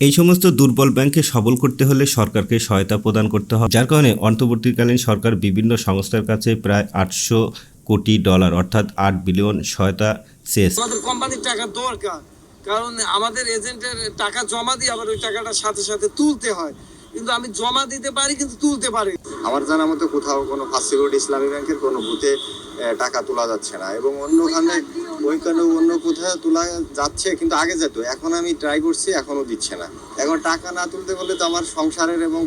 এই সমস্ত দুর্বল ব্যাংককে সবল করতে হলে সরকারকে সহায়তা প্রদান করতে হবে যার কারণে অন্তর্বর্তীকালীন সরকার বিভিন্ন সংস্থার কাছে প্রায় আটশো কোটি ডলার অর্থাৎ আট বিলিয়ন সহায়তা চেয়েছে। আমাদের কোম্পানির টাকা দরকার কারণ আমাদের এজেন্টের টাকা জমা দিয়ে আবার ওই টাকাটা সাথে সাথে তুলতে হয়। কিন্তু আমি জমা দিতে পারি কিন্তু তুলতে পারি আমার জানা মতো কোথাও কোনো ফার্স্ট ইসলামী ব্যাংকের কোনো বুথে টাকা তোলা যাচ্ছে না এবং অন্যখানে ওইখানে অন্য কোথাও তোলা যাচ্ছে, কিন্তু আগে যেত। এখন আমি ট্রাই করছি, এখনও দিচ্ছে না। এখন টাকা না তুলতে বললে তো আমার সংসারের এবং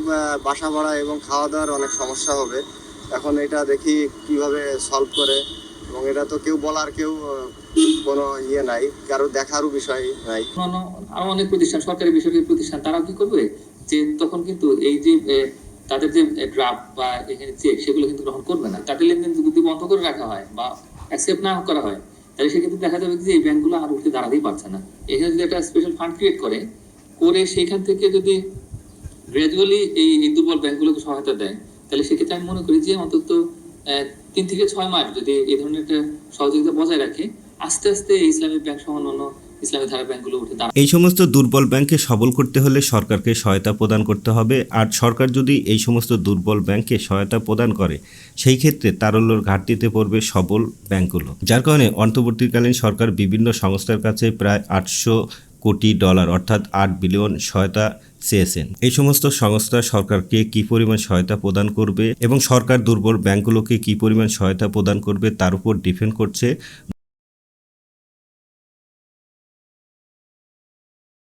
বাসা ভাড়া এবং খাওয়া দাওয়ার অনেক সমস্যা হবে। এখন এটা দেখি কীভাবে সলভ করে। এবং এটা তো কেউ বলার কেউ কোনো ইয়ে নাই, কারও দেখারও বিষয় নাই। আরও অনেক প্রতিষ্ঠান, সরকারি বেসরকারি প্রতিষ্ঠান তারা কি করবে? যে তখন কিন্তু এই যে তাদের যে ড্রাফট বা এখানে চেক সেগুলো কিন্তু গ্রহণ করবে না। তাদের লেনদেন যদি বন্ধ করে রাখা হয় বা অ্যাকসেপ্ট না করা হয় তাহলে সেক্ষেত্রে দেখা যাবে যে এই ব্যাংকগুলো আর উঠে দাঁড়াতেই পারছে না। এখানে যদি একটা স্পেশাল ফান্ড ক্রিয়েট করে করে সেইখান থেকে যদি গ্রাজুয়ালি এই দুর্বল ব্যাংকগুলোকে সহায়তা দেয়, তাহলে সেক্ষেত্রে আমি মনে করি যে অন্তত তিন থেকে ছয় মাস যদি এই ধরনের একটা সহযোগিতা বজায় রাখে আস্তে আস্তে এই ইসলামিক ব্যাংক সহ অন্যান্য ইসলামী ধারা ব্যাংকগুলো উঠে এই সমস্ত দুর্বল ব্যাংককে সবল করতে হলে সরকারকে সহায়তা প্রদান করতে হবে। আর সরকার যদি এই সমস্ত দুর্বল ব্যাংককে সহায়তা প্রদান করে, সেই ক্ষেত্রে তারল্যর ঘাটতিতে পড়বে সবল ব্যাংকগুলো। যার কারণে অন্তর্বর্তীকালীন সরকার বিভিন্ন সংস্থার কাছে প্রায় আটশো কোটি ডলার অর্থাৎ আট বিলিয়ন সহায়তা চেয়েছেন। এই সমস্ত সংস্থা সরকারকে কি পরিমাণ সহায়তা প্রদান করবে এবং সরকার দুর্বল ব্যাংকগুলোকে কি পরিমাণ সহায়তা প্রদান করবে তার উপর ডিপেন্ড করছে